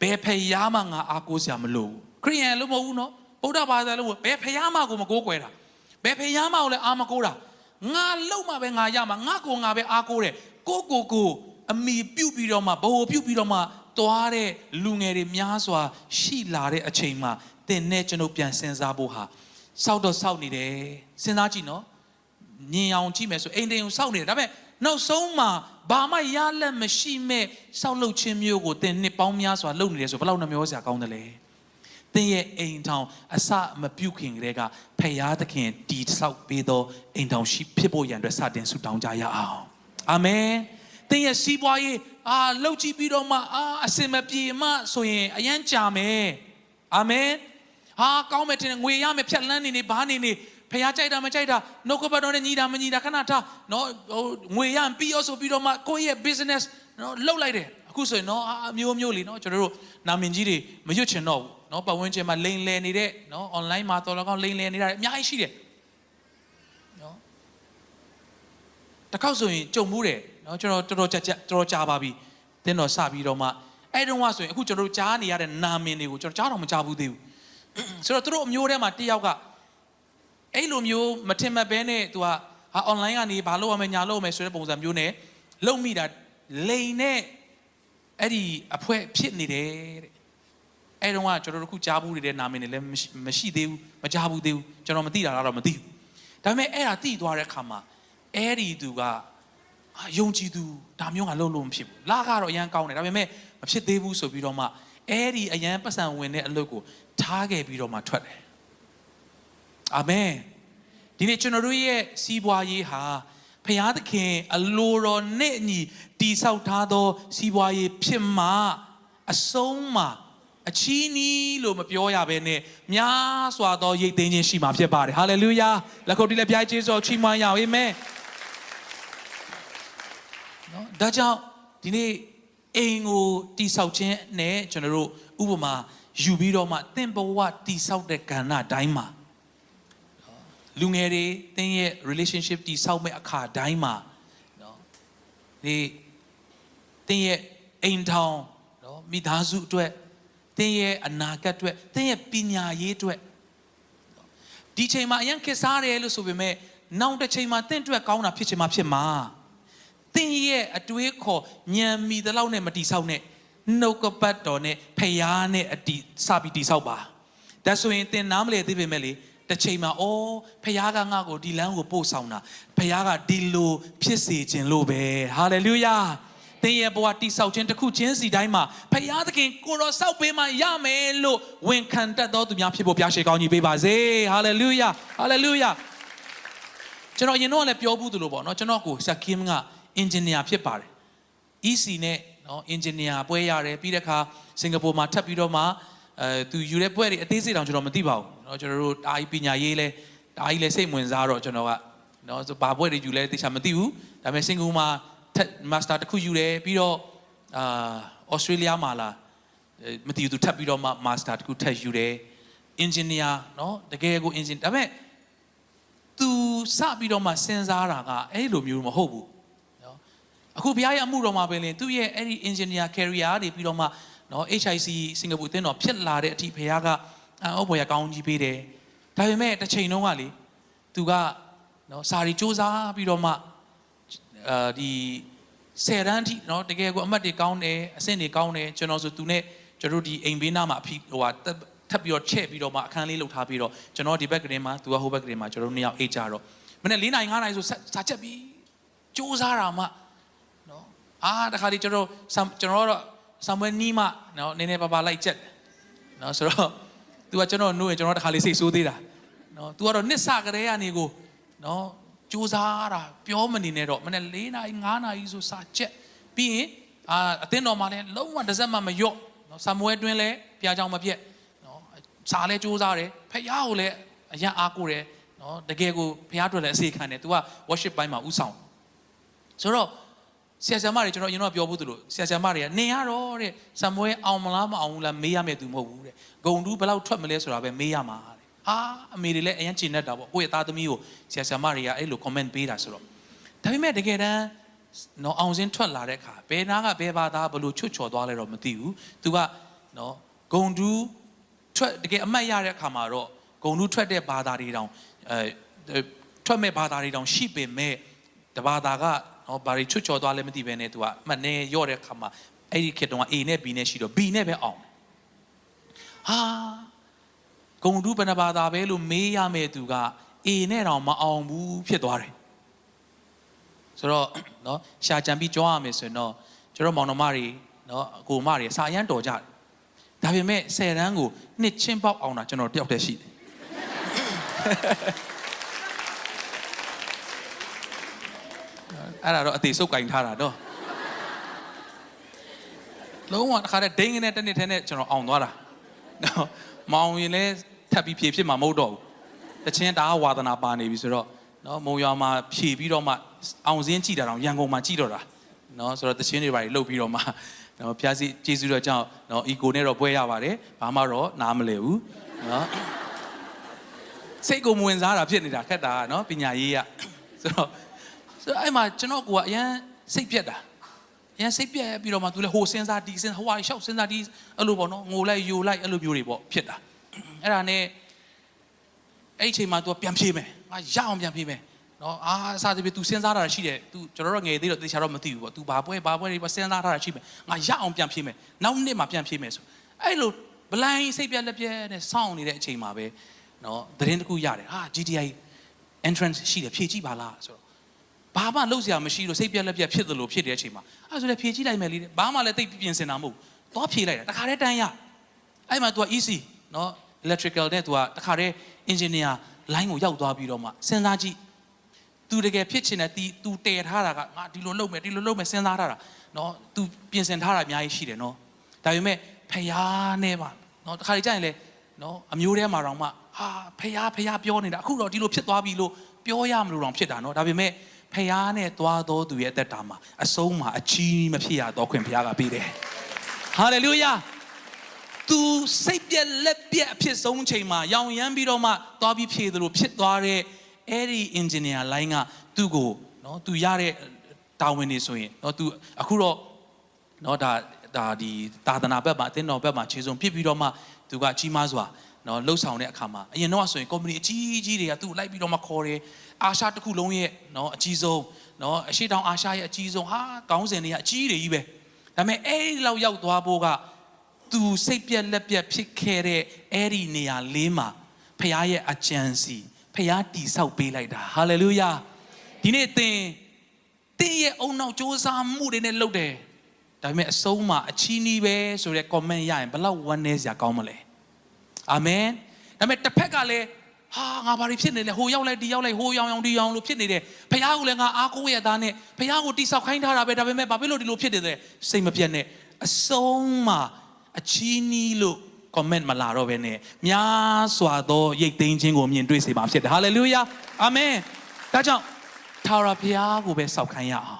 ဘယ်ဖယားမှငါအားကိုးစရာမလိုဘူးခရိယန်လို့မဟုတ်ဘူးနော်ဗုဒ္ဓဘာသာလို့မဟုတ်ဘယ်ဖယားမှကိုမကိုးကွယ်တာဘယ်ဖယားမှကိုလည်းအားမကိုးတာငါလုံမှပဲငါရမှာငါကိုငါပဲအားကိုးတယ်ကိုကိုကိုအမိပြုတ်ပြီးတော့မှဘ ਹੁ ပြုတ်ပြီးတော့မှသွားတဲ့လူငယ်တွေများစွာ ရှိလာတဲ့အချိန်မှာတင်နဲ့ကျွန်ုပ်ပြန်စဉ်းစားဖို့ဟာစောက်တော့စောက်နေတယ်စဉ်းစားကြည့်နော်ညင်အောင်ကြည့်မယ်ဆိုအိမ်တိမ်ကိုစောက်နေတယ်ဒါပေမဲ့ နောက်ဆုံးမှာဘာမှရလက်မရှိမဲ့စောက်လုပ်ခြင်းမျိုးကိုသင်နှစ်ပေါင်းများစွာလုပ်နေတယ်ဆိုဘယ်လောက်နှမျောစရာကောင်းတယ်လဲသင်ရဲ့အိမ်ထောင်အစမပြုတ်ခင်ကလေးကဖယားသခင်တီဆောက်ပေးသောအိမ်ထောင်ရှိဖြစ်ဖို့ရန်အတွက်စတင်ဆုတောင်းကြရအောင်အာမင်သင်ရဲ့စီးပွားရေးအာလှုပ်ကြည့်ပြီးတော့မှအာအစင်မပြေမှဆိုရင်အရန်ကြာမယ်အာမင်ဟာကောင်းမယ်တင်ငွေရမယ်ဖြတ်လန်းနေနေဘာနေနေ ဖះကြိုက်တာမကြိုက်တာနှုတ်ကပတ်တော်နဲ့ညီတာမညီတာခဏထားနော်ဟိုငွေရရင်ပြီးရောဆိုပြီးတော့မှကိုယ့်ရဲ့ business နော်လှုပ်လိုက်တယ်အခုဆိုရင်နော်အာအမျိုးမျိုးလीနော်ကျွန်တော်တို့နာမည်ကြီးတွေမရွတ်ချင်တော့ဘူးနော်ပတ်ဝန်းကျင်မှာလိန်လည်နေတဲ့နော် online မှာတော်တော်ကောင်းလိန်လည်နေတာအများကြီးရှိတယ်နော်တစ်ခေါက်ဆိုရင်ကြုံမှုတယ်နော်ကျွန်တော်တော်တော်ကြာတော်တော်ကြာပါပြီတင်းတော်စပြီးတော့မှအဲ့တုန်းကဆိုရင်အခုကျွန်တော်တို့ကြားနေရတဲ့နာမည်တွေကိုကျွန်တော်ကြားတော့မကြားဘူးသေးဘူးဆိုတော့သူတို့အမျိုးထဲမှာတယောက်က အဲ့လိုမျိုးမထင်မှတ်ဘဲနဲ့သူကဟာ online ကနေဘာလုပ်ရမလဲညာလုပ်ရမယ်ဆိုတဲ့ပုံစံမျိုးနဲ့လုံမိတာလိန်နဲ့အဲ့ဒီအဖွဲဖြစ်နေတယ်တဲ့အဲ့တော့ကကျွန်တော်တို့ခုကြားဘူးနေတဲ့နာမည်တွေလည်းမရှိမရှိသေးဘူးမကြားဘူးသေးဘူးကျွန်တော်မသိတာတော့မသိဘူးဒါပေမဲ့အဲ့ဒါသိသွားတဲ့အခါမှာအဲ့ဒီသူကအာယုံကြည်သူဒါမျိုးကလုံးလုံးမဖြစ်ဘူးလာကတော့အရန်ကောင်းတယ်ဒါပေမဲ့မဖြစ်သေးဘူးဆိုပြီးတော့မှအဲ့ဒီအရန်ပတ်စံဝင်တဲ့အလုပ်ကိုထားခဲ့ပြီးတော့မှထွက်တယ် အာမင်ဒီနေ့ကျွန်တော်တို့ရဲ့စီးပွားရေးဟာဖျားသခင်အလိုတော်နဲ့အညီတိဆောက်ထားသော စီးပွားရေးဖြစ်မှအဆုံးမှာအချီးနီးလို့မပြောရဘဲနဲ့များစွာသောရိတ်သိမ်းခြင်းရှိမှာဖြစ်ပါတယ်ဟာလေလုယာလက်ခုပ်တီးလက်ပြိုင်ကျေးဇူးချီးမွမ်းရအောင်အာမင်နော်ဒါကြောင့်ဒီနေ့အိမ်ကိုတိဆောက်ခြင်းနဲ့ကျွန်တော်တို့ဥပမာယူပြီးတော့မှသင်ဘဝတိဆောက်တဲ့ကဏ္ဍတိုင်းမှာနော် လူငယ်တွေသင်ရဲ့ relationship တိဆောက်မဲ့အခါတိုင်းမှာနော်ဒီသင်ရဲ့အိမ်ထောင်နော်မိသားစုအတွက်သင်ရဲ့အနာဂတ်အတွက်သင်ရဲ့ပညာရေးအတွက်နော်ဒီချိန်မှာအရင်ခေတ်စားတယ်လို့ဆိုပေမဲ့နောက်တစ်ချိန်မှာသင်အတွက်ကောင်းတာဖြစ်ချင်မှဖြစ်မှာသင်ရဲ့အတွေးခေါ်ညံမီတဲ့လောက်နဲ့မတီဆောက်နဲ့နှုတ်ကပတ်တော်နဲ့ဖျားနဲ့အတီစပြီးတီဆောက်ပါဒါဆိုရင်သင်နားမလဲသိပေမဲ့လေ တစ်ချိန်မှာအော်ဖျားကငါ့ကိုဒီလမ်းကိုပို့ဆောင်တာဖျားကဒီလိုဖြစ်စေခြင်းလို့ပဲဟာလေလုယာသင်ရဲ့ဘဝတိဆောက်ခြင်းတစ်ခုချင်းစီတိုင်းမှာဖျားသခင်ကိုတော်ဆောက်ပေးမှရမယ်လို့ဝန်ခံတတ်သောသူများဖြစ်ဖို့ဘုရားရှိခိုးကောင်းကြီးပေးပါစေဟာလေလုယာဟာလေလုယာကျွန်တော်ရင်တော့လည်းပြောဘူးသလိုပေါ့နော်ကျွန်တော်ကိုစကင်ကအင်ဂျင်နီယာဖြစ်ပါတယ် EC နဲ့နော်အင်ဂျင်နီယာပွဲရတယ်ပြီးတဲ့အခါစင်ကာပူမှာထပ်ပြီးတော့မှအဲသူယူတဲ့ပွဲတွေအသေးစိတ်တောင်ကျွန်တော်မသိပါဘူး နော်ကျွန်တော်တို့တာကြီးပညာရေးလဲတာကြီးလဲစိတ်ဝင်စားတော့ကျွန်တော်ကနော်ဆိုဘာဘွဲ့တွေယူလဲတိကျမသိဘူးဒါပေမဲ့စင်ကာပူမှာမာစတာတစ်ခုယူတယ်ပြီးတော့အာဩစတြေးလျမှာလာမသိဘူးသူထပ်ပြီးတော့မာစတာတစ်ခုထပ်ယူတယ် engineer နော်တကယ်ကို engineer ဒါပေမဲ့သူစပြီးတော့မှစဉ်းစားတာကအဲ့လိုမျိုးမဟုတ်ဘူးနော်အခုဘုရားရဲ့အမှုတော်မှာပဲလင်သူ့ရဲ့အဲ့ဒီ engineer career တွေပြီးတော့မှနော် HIC စင်ကာပူအသင်းတော်ဖြစ်လာတဲ့အထိဘုရားက အံ့ဩဖွယ်ရကောင်းကြီးပေးတယ်ဒါပေမဲ့တစ်ချိန်လုံးကလေ तू ကနော်စာရီစူးစမ်းပြီးတော့မှအာဒီဆယ်တန်းအထိနော်တကယ်ကိုအမှတ်တွေကောင်းတယ်အဆင့်တွေကောင်းတယ်ကျွန်တော်ဆိုသူနဲ့ကျွန်တော်တို့ဒီအိမ်ဘေးနားမှာအဖိဟိုဟာတက်ထပ်ပြီးတော့ချဲ့ပြီးတော့မှအခန်းလေးလှုပ်ထားပြီးတော့ကျွန်တော်ဒီဘက်ကရင်မှာသူကဟိုဘက်ကရင်မှာကျွန်တော်တို့နှစ်ယောက်အိတ်ကြတော့မနေ့၄နိုင်၅နိုင်ဆိုဆက်စာချက်ပြီးစူးစမ်းတာမှနော်အာတခါဒီကျွန်တော်ဆမ်ကျွန်တော်တော့ဆမ်ဝဲနီးမှနော်နည်းနည်းပါးပါးလိုက်ချက်တယ်နော်ဆိုတော့ तू ကကျွန်တော်နှုတ်ရင်ကျွန်တော်တခါလေးစိတ်ဆိုးသေးတာနော် तू ကတော့နှစ်ဆကလေးကနေကိုနော်စူးစမ်းတာပြောမနေနဲ့တော့မနေ့၄နိုင်၅နိုင်ဆိုစာချက်ပြီးရင်အာအသင်းတော်မှာလည်းလုံးဝတစ်စက်မှမလျော့နော်ဆမ်ဝဲတွင်းလဲပြားကြောင်မပြက် နော်စာလဲစူးစားတယ်ဖះကိုလည်းအရန်အားကိုတယ်နော်တကယ်ကိုဖះအတွက်လည်းအစေခံတယ် तू က worship ဘိုင်းမှာဥဆောင်ဆိုတော့ ဆရာဆရာမတွေကျွန်တော်အရင်တော့ပြောဘူးသူလို့ဆရာဆရာမတွေကနေရတော့တဲ့ဆမ်မွဲအောင်မလားမအောင်ဘူးလားမေးရမယ်သူမဟုတ်ဘူးတဲ့ဂုံတူးဘယ်လောက်ထွက်မလဲဆိုတာပဲမေးရမှာတဲ့ဟာအမေတွေလည်းအရင်ကျင်တတ်တာပေါ့ကိုယ့်ရဲ့သားသမီးကိုဆရာဆရာမတွေကအဲ့လို comment ပေးတာဆိုတော့ဒါပေမဲ့တကယ်တမ်းနော်အောင်စင်းထွက်လာတဲ့အခါဘယ်နာကဘယ်ဘာသာဘလို့ချွတ်ချော်သွားလဲတော့မသိဘူး तू ကနော်ဂုံတူးထွက်တကယ်အမှတ်ရတဲ့အခါမှာတော့ဂုံတူးထွက်တဲ့ဘာသာတွေတောင်အဲထွက်မဲ့ဘာသာတွေတောင်ရှိပေမဲ့တဘာသာက နော်ဘာတွေချွတ်ချော်သွားလဲမသိဘဲနဲ့သူကမှတ်နေရော့တဲ့ခါမှာအဲ့ဒီခေတ်တုန်းက A နဲ့ B နဲ့ရှိတော့ B နဲ့ပဲအောင်ဟာဂုံတုဘဏဘာသာပဲလို့မေးရမယ်သူက A နဲ့တော့မအောင်ဘူးဖြစ်သွားတယ်ဆိုတော့နော်ရှာကြံပြီးကြွားရမယ်ဆိုရင်တော့ကျွန်တော်မောင်နှမတွေနော်အကိုမတွေစာရန်တော်ကြတယ်ဒါပေမဲ့၁၀တန်းကိုနှစ်ချင်းပေါက်အောင်တာကျွန်တော်တယောက်တည်းရှိတယ် အဲ့ဒါတော့အသေးစုပ်ကင်ထားတာတော့လုံးဝတစ်ခါတည်းဒိန်းကနေတစ်နှစ်ထဲနဲ့ကျွန်တော်အောင်သွားတာနော်မောင်ရင်လဲထပ်ပြီးဖြည့်ဖြစ်မှာမဟုတ်တော့ဘူးတချင်းတအားဝါသနာပါနေပြီဆိုတော့နော်မုံရွာမှာဖြည့်ပြီးတော့မှအောင်စင်းကြည့်တာတော့ရန်ကုန်မှာကြည့်တော့တာနော်ဆိုတော့တချင်းတွေပါလှုပ်ပြီးတော့မှနော်ဖျားစီကျေးဇူးတော်ကြောင့်နော်အီကိုနဲ့တော့ပွဲရပါတယ်ဘာမှတော့နားမလဲဘူးနော်စိတ်ကိုမဝင်စားတာဖြစ်နေတာခက်တာကနော်ပညာရေးရဆိုတော့ ဆိုတော့အဲ့မှာကျွန်တော်ကအရန်စိတ်ပြက်တာ ရန်စိတ်ပြက်ပြီးတော့မှသူလည်းဟိုစဉ်းစားဒီစဉ်းဟိုဟာရှောက်စဉ်းစားဒီအဲ့လိုပေါ့နော်ငိုလိုက်ယိုလိုက်အဲ့လိုမျိုးတွေပေါ့ဖြစ်တာအဲ့ဒါနဲ့အဲ့ဒီအချိန်မှာ तू ပြန်ဖြေမယ်ငါရအောင်ပြန်ဖြေမယ်နော်အာအစားတပြေ तू စဉ်းစားတာရှိတယ် तू ကျွန်တော်တို့ငယ်သေးတော့တေချာတော့မသိဘူးပေါ့ तू ဘာပွဲဘာပွဲတွေပေါ့စဉ်းစားထားတာရှိမယ်ငါရအောင်ပြန်ဖြေမယ်နောက်နှစ်မှာပြန်ဖြေမယ်ဆိုအဲ့လိုဘလိုင်းစိတ်ပြက်လက်ပြက်နဲ့စောင့်နေတဲ့အချိန်မှာပဲနော်သတင်းတစ်ခုရတယ်ဟာ GTI entrance ရှိတယ်ဖြေကြည့်ပါလားဆိုတော့ ဘာမှလုပ်စရာမရှိလို့စိတ်ပြက်လက်ပြက်ဖြစ်သလိုဖြစ်တဲ့အချိန်မှာအဲဆိုလည်းဖြေကြည့်လိုက်မယ်လေဘာမှလည်းတိတ်ပြင်ဆင်တာမဟုတ်ဘူးသွားဖြေလိုက်တာတခါတည်းတန်းရအဲ့မှာ तू က easy နော် electrical နဲ့ तू ကတခါတည်း engineer line ကိုရောက်သွားပြီးတော့မှစဉ်းစားကြည့် तू တကယ်ဖြစ်ချင်တဲ့ तू तू တည်ထားတာကငါဒီလိုလုပ်မယ်ဒီလိုလုပ်မယ်စဉ်းစားထားတာနော် तू ပြင်ဆင်ထားတာအများကြီးရှိတယ်နော်ဒါပေမဲ့ဖျားနဲ့ပါနော်တခါတည်းကြာရင်လေနော်အမျိုးထဲမှာတော့မှဟာဖျားဖျားပြောနေတာအခုတော့ဒီလိုဖြစ်သွားပြီလို့ပြောရမလို့တော့ဖြစ်တာနော်ဒါပေမဲ့ ဖျားနဲ့သွားတော်သူရဲ့အသက်တာမှာအဆုံးမှာအကြီးမဖြစ်ရတော့ခွင့်ဖျားကပေးတယ်ဟာလေလုယာသူစိတ်ပြက်လက်ပြက်အဖြစ်ဆုံးချိန်မှာရောင်ရမ်းပြီးတော့မှသွားပြီးဖြေသလိုဖြစ်သွားတဲ့အဲ့ဒီ engineer line ကသူ့ကိုနော်သူရတဲ့တာဝန်တွေဆိုရင်နော်သူအခုတော့နော်ဒါဒါဒီသာသနာဘက်မှာအသင်းတော်ဘက်မှာခြေစုံပြစ်ပြီးတော့မှသူကကြီးမားစွာ နော်လှုပ်ဆောင်တဲ့အခါမှာအရင်တော့ဆိုရင် company အကြီးကြီးတွေကသူ့ကိုလိုက်ပြီးတော့မှခေါ်တယ်အာရှတစ်ခုလုံးရဲ့နော်အကြီးဆုံးနော်အရှိတောင်အာရှရဲ့အကြီးဆုံးဟာကောင်းစဉ်တွေကအကြီးတွေကြီးပဲဒါပေမဲ့အဲ့ဒီလောက်ရောက်သွားဖို့ကသူစိတ်ပြက်လက်ပြက်ဖြစ်ခဲ့တဲ့အဲ့ဒီနေရာလေးမှာဖခင်ရဲ့အကြံစီဖခင်တီဆောက်ပေးလိုက်တာဟာလေလုယာဒီနေ့သင်သင်ရဲ့အုံနောက်စ조사မှုတွေနဲ့လုပ်တယ်ဒါပေမဲ့အဆုံးမှာအချီးနှီးပဲဆိုတဲ့ comment ရရင်ဘလောက်ဝမ်းနည်းစရာကောင်းမလဲ အာမင်ဒါပေမဲ့တစ်ဖက်ကလည်းဟာငါဘာတွေဖြစ်နေလဲဟိုရောက်လိုက်ဒီရောက်လိုက်ဟိုရောင်ရောင်ဒီရောင်လို့ဖြစ်နေတယ်ဖခင်ကလည်းငါအားကိုးရဲ့သားနဲ့ဖခင်ကိုတိဆောက်ခိုင်းထားတာပဲဒါပေမဲ့ဘာဖြစ်လို့ဒီလိုဖြစ်နေလဲစိတ်မပြတ်နဲ့အဆုံးမှာအချီးနီးလို့ comment မလာတော့ဘဲနဲ့များစွာသောရိတ်သိမ်းခြင်းကိုမြင်တွေ့စေပါဖြစ်တယ်ဟာလေလုယာအာမင်ဒါကြောင့်ထာဝရဘုရားကိုပဲစောက်ခိုင်းရအောင်